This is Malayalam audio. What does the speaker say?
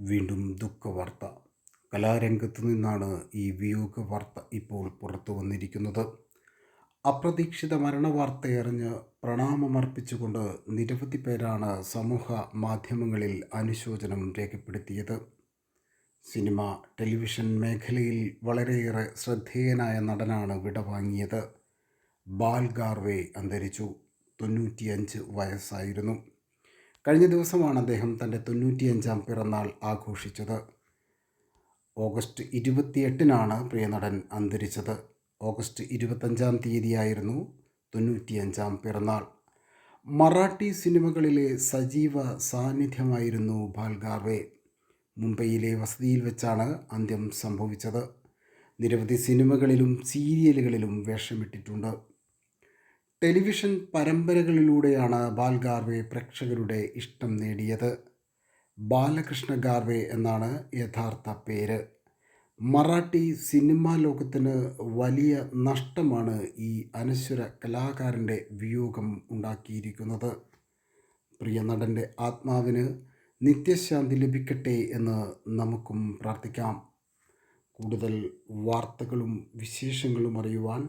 വീണ്ടും ദുഃഖവാർത്ത. കലാരംഗത്തു നിന്നാണ് ഈ വിയോഗ വാർത്ത ഇപ്പോൾ പുറത്തു വന്നിരിക്കുന്നത്. അപ്രതീക്ഷിത മരണവാർത്തയറിഞ്ഞ് പ്രണാമമർപ്പിച്ചുകൊണ്ട് നിരവധി പേരാണ് സമൂഹ മാധ്യമങ്ങളിൽ അനുശോചനം രേഖപ്പെടുത്തിയത്. സിനിമ ടെലിവിഷൻ മേഖലയിൽ വളരെയേറെ ശ്രദ്ധേയനായ നടനാണ് വിടവാങ്ങിയത്. ബാൽ ഗാർവേ അന്തരിച്ചു. തൊണ്ണൂറ്റിയഞ്ച് വയസ്സായിരുന്നു. കഴിഞ്ഞ ദിവസമാണ് അദ്ദേഹം തന്റെ തൊണ്ണൂറ്റിയഞ്ചാം പിറന്നാൾ ആഘോഷിച്ചത്. ഓഗസ്റ്റ് ഇരുപത്തിയെട്ടിനാണ് പ്രിയനടൻ അന്തരിച്ചത്. ഓഗസ്റ്റ് ഇരുപത്തഞ്ചാം തീയതിയായിരുന്നു തൊണ്ണൂറ്റിയഞ്ചാം പിറന്നാൾ. മറാഠി സിനിമകളിലെ സജീവ സാന്നിധ്യമായിരുന്നു ഭാൽഗാർവേ മുംബൈയിലെ വസതിയിൽ വെച്ചാണ് അന്ത്യം സംഭവിച്ചത്. നിരവധി സിനിമകളിലും സീരിയലുകളിലും വേഷമിട്ടിട്ടുണ്ട്. ടെലിവിഷൻ പരമ്പരകളിലൂടെയാണ് ബാൽ ഗാർവെ പ്രേക്ഷകരുടെ ഇഷ്ടം നേടിയത്. ബാലകൃഷ്ണ ഗാർവേ എന്നാണ് യഥാർത്ഥ പേര്. മറാഠി സിനിമാ ലോകത്തിന് വലിയ നഷ്ടമാണ് ഈ അനശ്വര കലാകാരന്റെ വിയോഗം ഉണ്ടാക്കിയിരിക്കുന്നത്. പ്രിയ നടന്റെ ആത്മാവിന് നിത്യശാന്തി ലഭിക്കട്ടെ എന്ന് നമുക്കും പ്രാർത്ഥിക്കാം. കൂടുതൽ വാർത്തകളും വിശേഷങ്ങളും അറിയുവാൻ